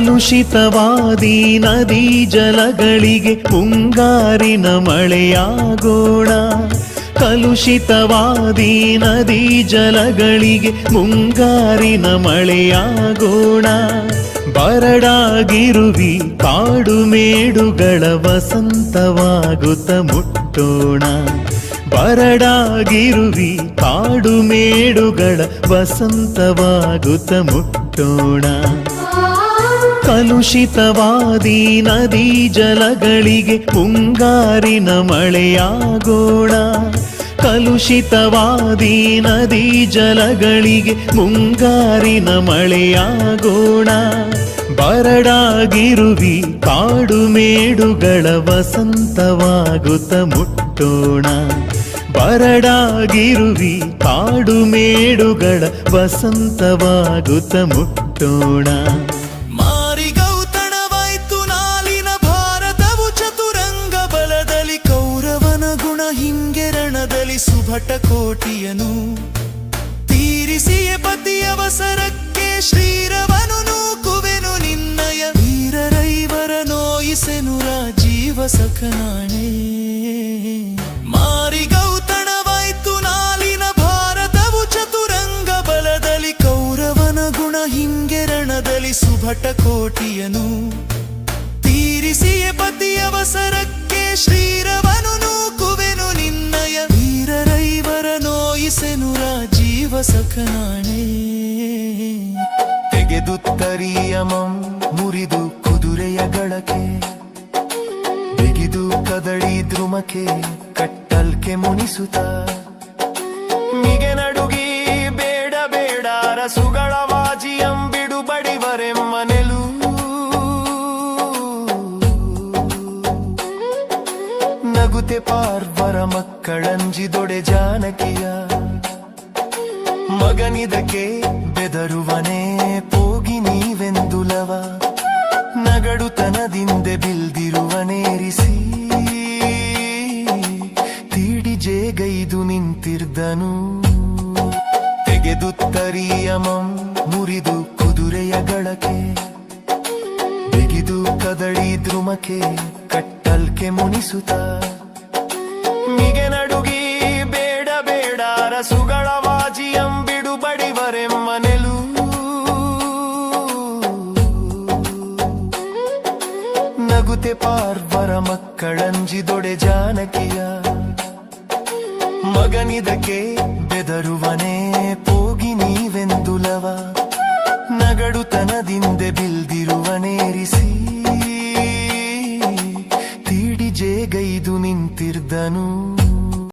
ಕಲುಷಿತವಾದಿ ನದಿ ಜಲಗಳಿಗೆ ಮುಂಗಾರಿನ ಮಳೆಯಾಗೋಣ. ಕಲುಷಿತವಾದಿ ನದಿ ಜಲಗಳಿಗೆ ಮುಂಗಾರಿನ ಮಳೆಯಾಗೋಣ. ಬರಡಾಗಿರುವಿ ಕಾಡು ಮೇಡುಗಳ ವಸಂತವಾಗುತ್ತ ಮುಟ್ಟೋಣ. ಬರಡಾಗಿರುವಿ ಕಾಡು ಮೇಡುಗಳ ವಸಂತವಾಗುತ್ತ ಮುಟ್ಟೋಣ. ಕಲುಷಿತವಾದಿ ನದಿ ಜಲಗಳಿಗೆ ಮುಂಗಾರಿನ ಮಳೆಯಾಗೋಣ. ಕಲುಷಿತವಾದಿ ನದಿ ಜಲಗಳಿಗೆ ಮುಂಗಾರಿನ ಮಳೆಯಾಗೋಣ. ಬರಡಾಗಿರುವಿ ಕಾಡು ಮೇಡುಗಳ ವಸಂತವಾಗುತ್ತ ಮುಟ್ಟೋಣ. ಬರಡಾಗಿರುವಿ ಕಾಡು ಮೇಡುಗಳ ವಸಂತವಾಗುತ್ತ ಮುಟ್ಟೋಣ. ಹಿಂಗೆರಣದಲ್ಲಿ ತೀರಿಸಿ ಕೋಟಿಯನು ತೀರಿಸಿಯೇ ಪತಿಯವಸರಕ್ಕೆ ಶ್ರೀರವನು ನೂಕುವೆನು ನಿನ್ನಯ. ವೀರರೈವರ ನೋಯಿಸೆನು ರಾಜೀವ ಸಖನಾಣೆ. ಮಾರಿಗೌತಣವಾಯ್ತು ನಾಲಿನ ಭಾರತವು ಚತುರಂಗ ಬಲದಲ್ಲಿ ಕೌರವನ ಗುಣ ಹಿಂಗೆರಣದಲ್ಲಿ ಸುಭಟ ಕೋಟಿಯನು ತೀರಿಸಿಯೇ ಪತಿಯವಸರಕ್ಕೆ ನೋಯಿಸೆನು ರಾಜೀವ ಸಖನಾಣೆ. ತೆಗೆದುತ್ತರಿಯಮಂ ಮುರಿದು ಕುದುರೆಯ ಗಳಕೆ ಬಿಗಿದು ಕದಳಿ ದ್ರುಮಕೆ ಕಟ್ಟಲ್ಕೆ ಮುನಿಸುತ್ತ. ನಗುತೆ ಪಾರ್ವರ ಮಕ್ಕಳಂಜಿದೊಡೆ ಜಾನಕಿಯ. ಮಗನಿದಕ್ಕೆ ಬೆದರುವನೇ ಪೋಗಿ ನೀವೆಂದುಲವ. ನಗಡುತನದಿಂದೆ ಬಿಲ್ದಿರುವನೇರಿಸಿ ತೀಡಿ ಜೇಗೈದು ನಿಂತಿರ್ದನು. ತೆಗೆದು ತರಿಯಮಂ ಮುರಿದು ಕುದುರೆಯ ಗಳಕೆ ಬಿಗಿದು ಕದಳಿ ದ್ರುಮಕೆ ಕಟ್ಟಲ್ಕೆ ಮುನಿಸುತ್ತ. ನಗುತೆ ಪಾರ್ವರ ಮಕ್ಕಳಂಜಿದೊಡೆ ಜಾನಕಿಯ. ಮಗನಿದಕ್ಕೆ ಬೆದರುವನೇ ಪೋಗಿ ನೀವೆಂದುಲವ ನಗಡುತನದಿಂದೆ ಬಿಲ್ದಿರುವನೇರಿಸಿ ತೀಡಿ ಜೇಗೈದು ನಿಂತಿರ್ದನು.